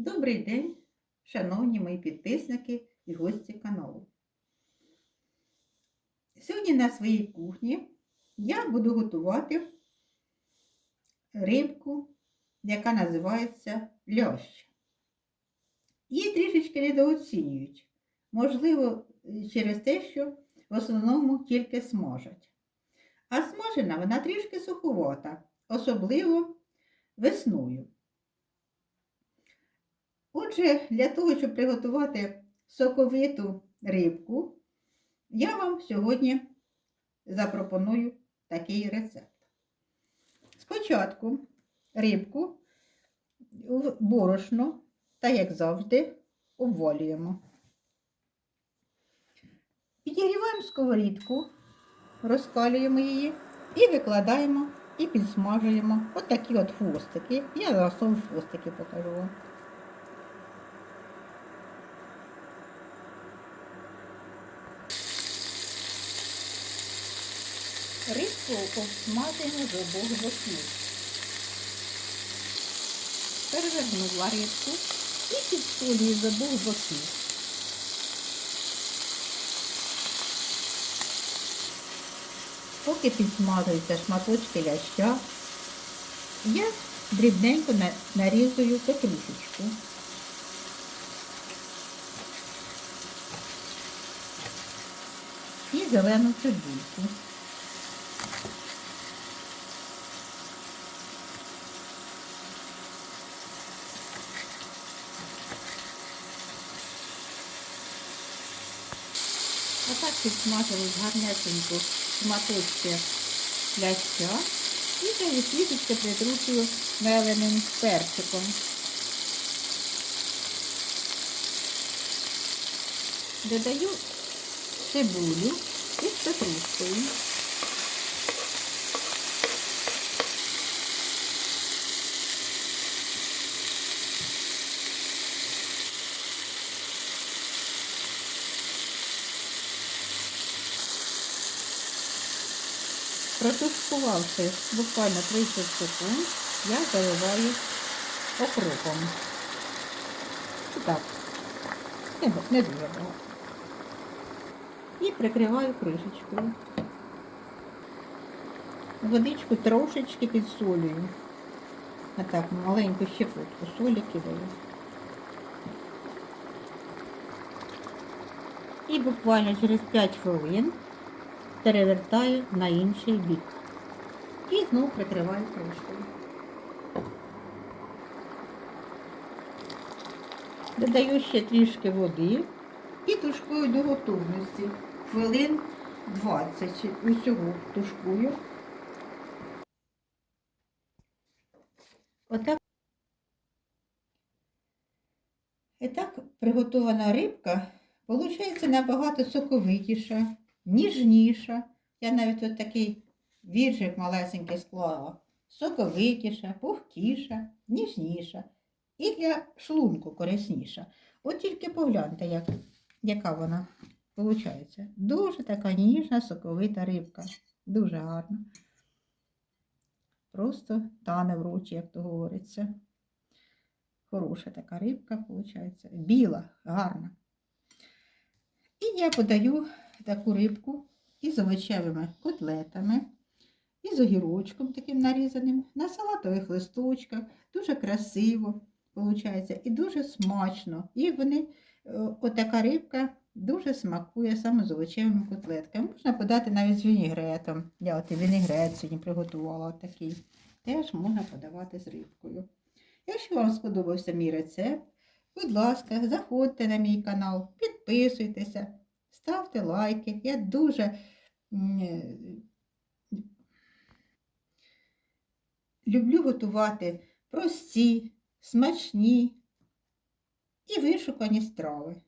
Добрий день, шановні мої підписники і гості каналу. Сьогодні на своїй кухні я буду готувати рибку, яка називається лящ. Її трішечки недооцінюють. Можливо, через те, що в основному тільки смажать. А смажена вона трішки суховата, особливо весною. Отже, для того, щоб приготувати соковиту рибку, я вам сьогодні запропоную такий рецепт. Спочатку рибку в борошно та, як завжди, обвалюємо. Підігріваємо сковорідку, розкалюємо її і викладаємо і підсмажуємо отакі от хвостики. Я зараз хвостики покажу вам. Рибку обсмажуємо з обох боків. Перевернула рибку і підсолюю з обох боків. Поки підсмажуються шматочки ляща, я дрібненько нарізую петрушечку. І зелену цибульку. Отак підсмажили гарнесенько шматочки ляща і вже світочки притрушую меленим перчиком. Додаю цибулю із петрушкою. Протушкувавши буквально 30 секунд, я заливаю окропом. Так, не, не дуже багато. І прикриваю кришечкою. Водичку трошечки підсолюю. А так, маленьку щепотку солі кидаю. І буквально через 5 хвилин перевертаю на інший бік. І знову прикриваю кришкою. Додаю ще трішки води і тушкую до готовності. Хвилин 20 усього тушкую. Отак. І так приготована рибка виходить набагато соковитіша, ніжніша. Я навіть от такий віршик малесенький склала. Соковитіша, пухкіша, ніжніша. І для шлунку корисніша. От тільки погляньте, як, яка вона виходить. Дуже така ніжна, соковита рибка. Дуже гарна. Просто тане в руці, як то говориться. Хороша така рибка, виходить. Біла, гарна. І я подаю таку рибку із овочевими котлетами, із огірочком таким нарізаним, на салатових листочках. Дуже красиво виходить і дуже смачно. І вони, е, отака рибка дуже смакує саме з овочевими котлетками. Можна подати навіть з вінігретом. Я от і вінігрет сьогодні приготувала такий. Теж можна подавати з рибкою. Якщо вам сподобався мій рецепт, будь ласка, заходьте на мій канал, підписуйтеся, ставте лайки. Я дуже е, люблю готувати прості, смачні і вишукані страви.